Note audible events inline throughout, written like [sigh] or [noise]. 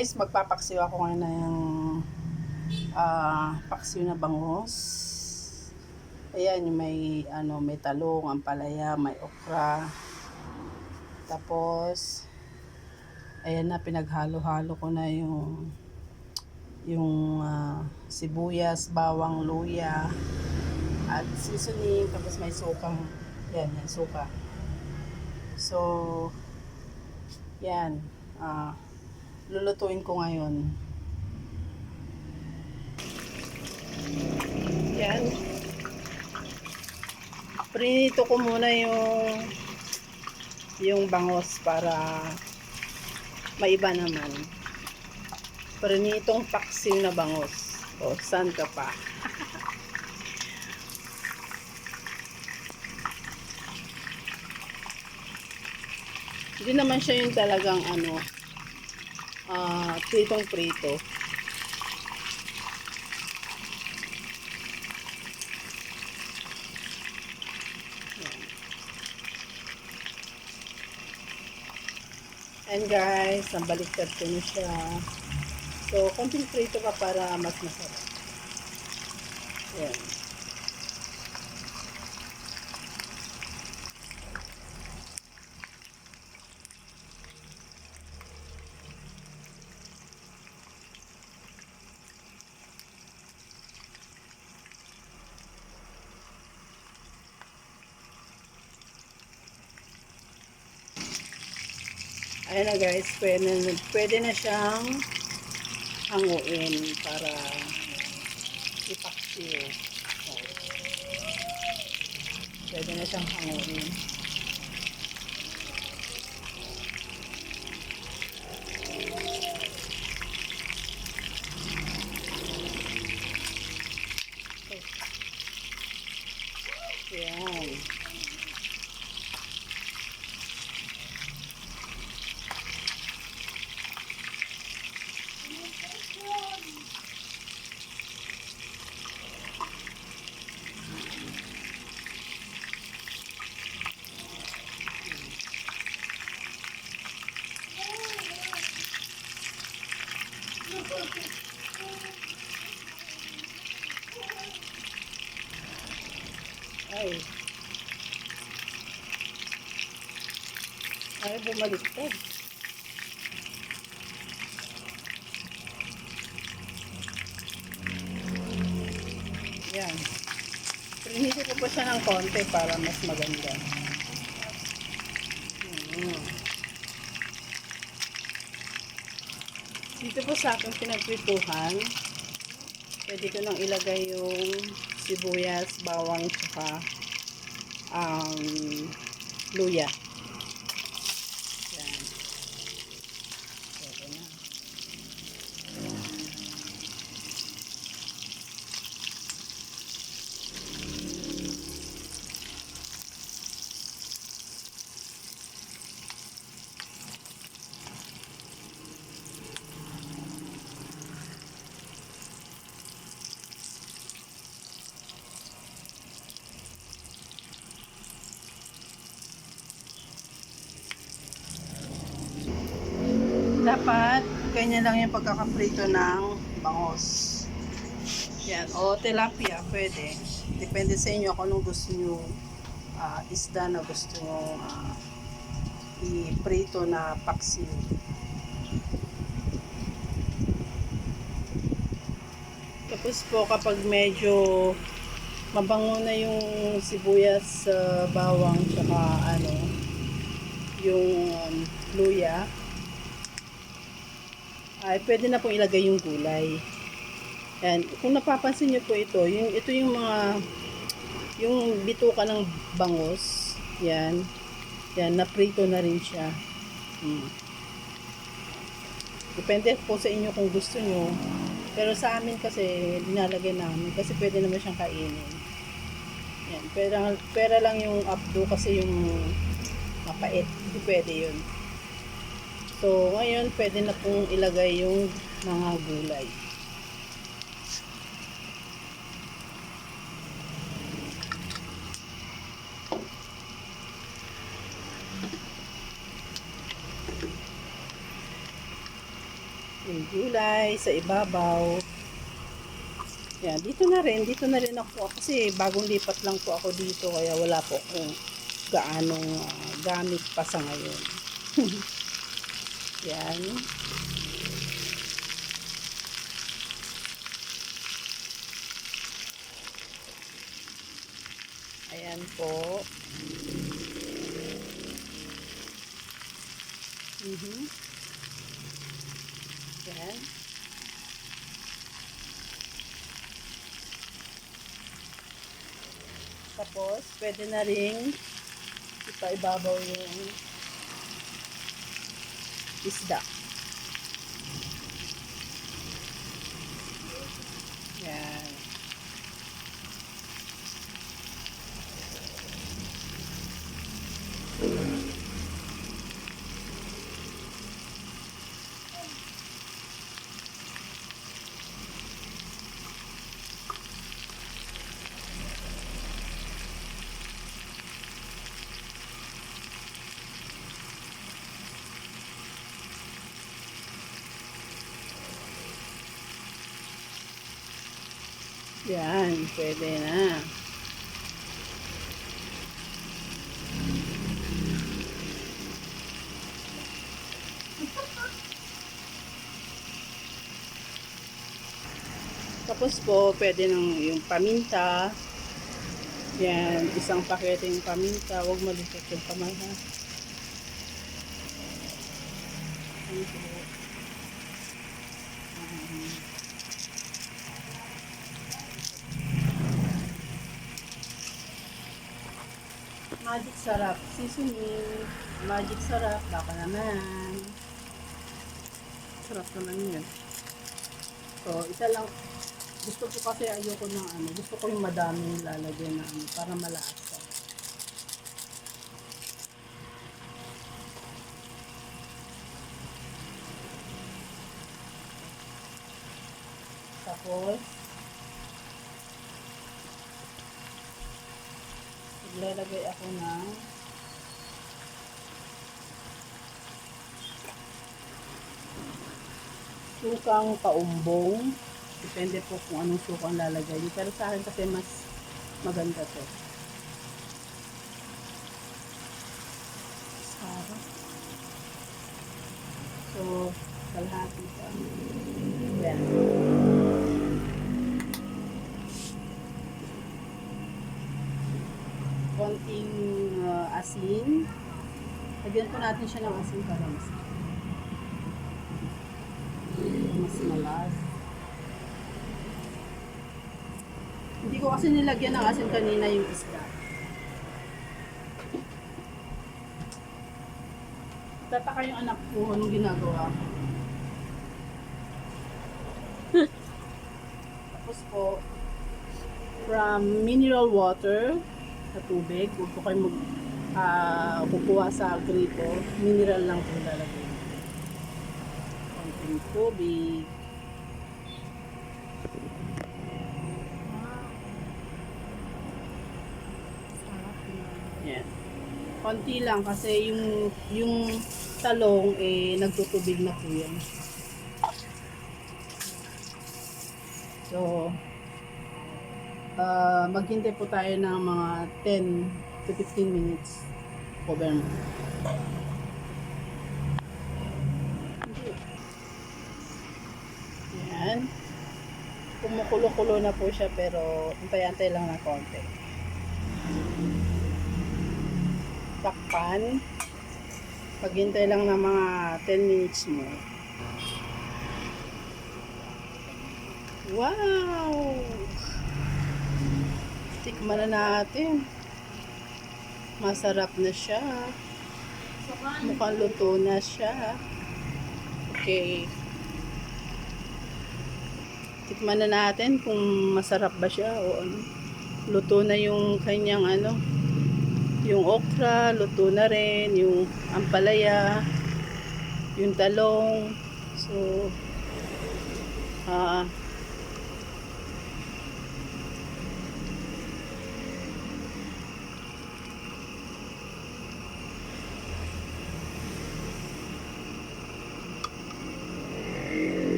Guys, magpapaksiw ako ngayon ng ah paksiw na bangus. Ayan, may, ano, may talong, ampalaya, may okra. Tapos, ayan na, pinaghalo-halo ko na yung yung ah, sibuyas, bawang, luya, at seasoning, tapos may sukang, yan, yan, suka. So, yan, ah, lulutuin ko ngayon. Yan. Prinito ko muna yung yung bangos para maiba naman. Prinitong paksiw na bangos. O, saan ka pa? [laughs] Hindi naman siya yung talagang ano, ah, pritong prito. And guys, nabaliktad ko na siya. So, konting prito ka para mas masarap. Ayan. Ayan na guys, pwede, pwede na siyang hanguin para ipaksiw. So, Pwede na siyang hanguin. Yan. Ay. Ay, bumaliktad. Yan. Prinito ko pa siya ng konti para mas maganda. Mm. Dito po sa aking pinagprituhan, pwede ko nang ilagay yung sibuyas, bawang, tsaka um, luya. Yan. Pwede na. Dapat, ganyan lang yung pagkakaprito ng bangos. Yan. O tilapia, pwede. Depende sa inyo kung anong gusto nyo ah, isda na gusto nyo ah, i-prito na paksiw. Tapos po kapag medyo mabango na yung sibuyas, ah, bawang, tsaka ano, yung um, luya, ay pwede na pong ilagay yung gulay. Yan. Kung napapansin niyo po ito, yung, ito yung mga yung bituka ng bangos. Yan. Yan, naprito na rin siya. Hmm. Depende po sa inyo kung gusto nyo. Pero sa amin kasi, dinalagay namin kasi pwede naman siyang kainin. Yan. Pera, pera lang yung updo kasi yung mapait. Hindi pwede yun. So, ngayon, pwede na pong ilagay yung mga gulay. yung gulay sa ibabaw. Yan, dito na rin, dito na rin ako kasi bagong lipat lang po ako dito kaya wala po akong gaanong ah, gamit pa sa ngayon. [laughs] Yan. Ayan po. Mhm. Yan. Tapos, pwede na ring ipaibabaw yung isda. Yan. Yan, pwede na. [laughs] Tapos po, pwede nang yung paminta. Yan, isang pakete yung paminta. Huwag malikot yung kamay ha. Yan po. Um, Magic sarap. Seasoning. Magic sarap. Baka naman. Sarap naman yun. So, isa lang. Gusto ko kasi ayoko ng ano. Gusto ko yung madaming lalagyan na ano. Para malasa. Tapos, Maglalagay ako ng sukang paumbong. Depende po kung anong sukang lalagay niyo. Pero sa akin kasi mas maganda to. Sarap. So, kalahati pa. Yan. konting uh, asin. Lagyan po natin siya ng asin para mas mas malas. Hindi ko kasi nilagyan ng asin kanina yung isda. Tataka yung anak ko anong ginagawa ko. [laughs] Tapos po, from mineral water, sa tubig. Huwag po kayo mag ah, kukuha sa grito. Mineral lang po lalagay. Konting tubig. Yan. Konti lang kasi yung yung talong eh nagtutubig na po yan. So, Ah, maghintay po tayo ng mga 10 to 15 minutes. Cover mo. Yan. Kumukulo-kulo na po siya pero antay-antay lang ng konti. Takpan. Paghintay lang ng mga 10 minutes mo. Wow! Tikman na natin. Masarap na siya. Mukhang luto na siya. Okay. Tikman na natin kung masarap ba siya o ano. Luto na yung kanyang ano. Yung okra, luto na rin. Yung ampalaya. Yung talong. So, ah,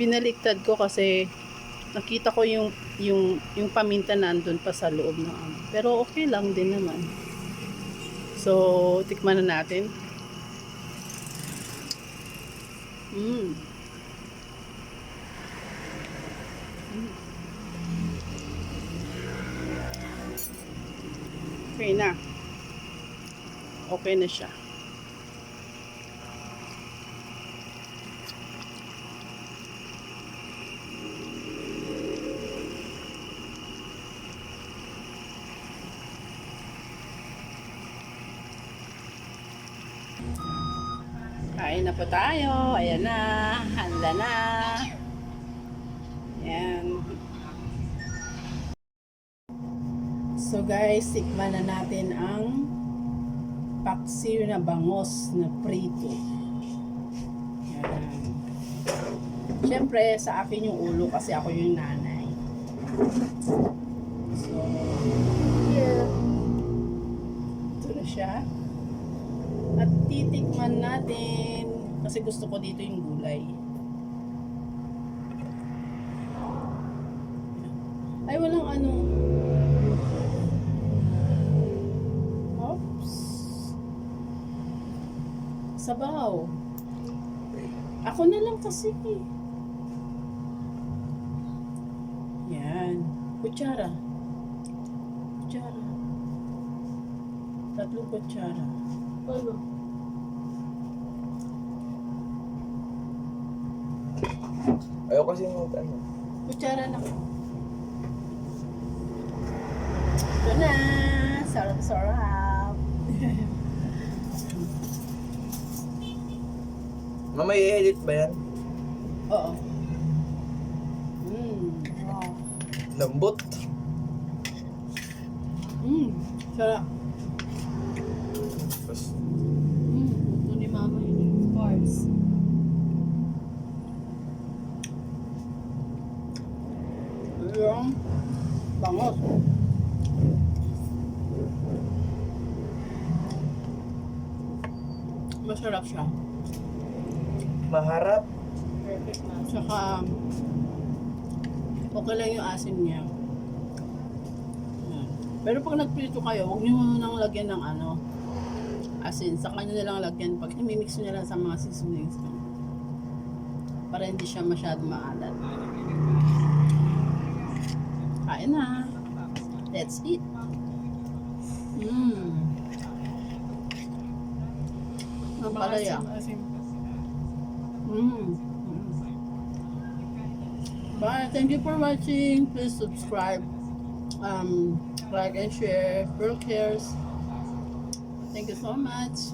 binaliktad ko kasi nakita ko yung yung yung paminta nandun pa sa loob ng ano. Pero okay lang din naman. So, tikman na natin. Mm. Mm. Okay na. Okay na siya. Kain na po tayo. Ayan na. Handa na. Ayan. So guys, tikman na natin ang paksiw na bangos na prito. Ayan. Siyempre, sa akin yung ulo kasi ako yung nanay. So, here. Ito na siya. At titikman natin kasi gusto ko dito yung gulay. Ay, walang ano. Oops. Sabaw. Ako na lang kasi. Yan. Kutsara. Kutsara. Tatlong kutsara. Ano? Ayaw kasi mag ano. Kutsara na ko. Ito na. Sarap-sarap. [laughs] Mama, i-edit ba yan? Oo. Mmm. Wow. Lambot. Mmm. Sarap. Tapos, Mmm. Ito ni mama yun. Carbs. Yung bangos. Masarap siya. maharap. Perfect na. Tsaka, okay lang yung asin niya. Yan. Pero pag nagprito kayo, huwag niyo nang lagyan ng ano, asin. Sa kanya na lang lagyan pag imimix niyo na lang sa mga seasonings. Para hindi siya masyado maalat. Kain na. Let's eat. Mmm. Ang palaya. Asim, asim. Mm. Bye. Thank you for watching. Please subscribe, um, like and share. Pearl cares. Thank you so much.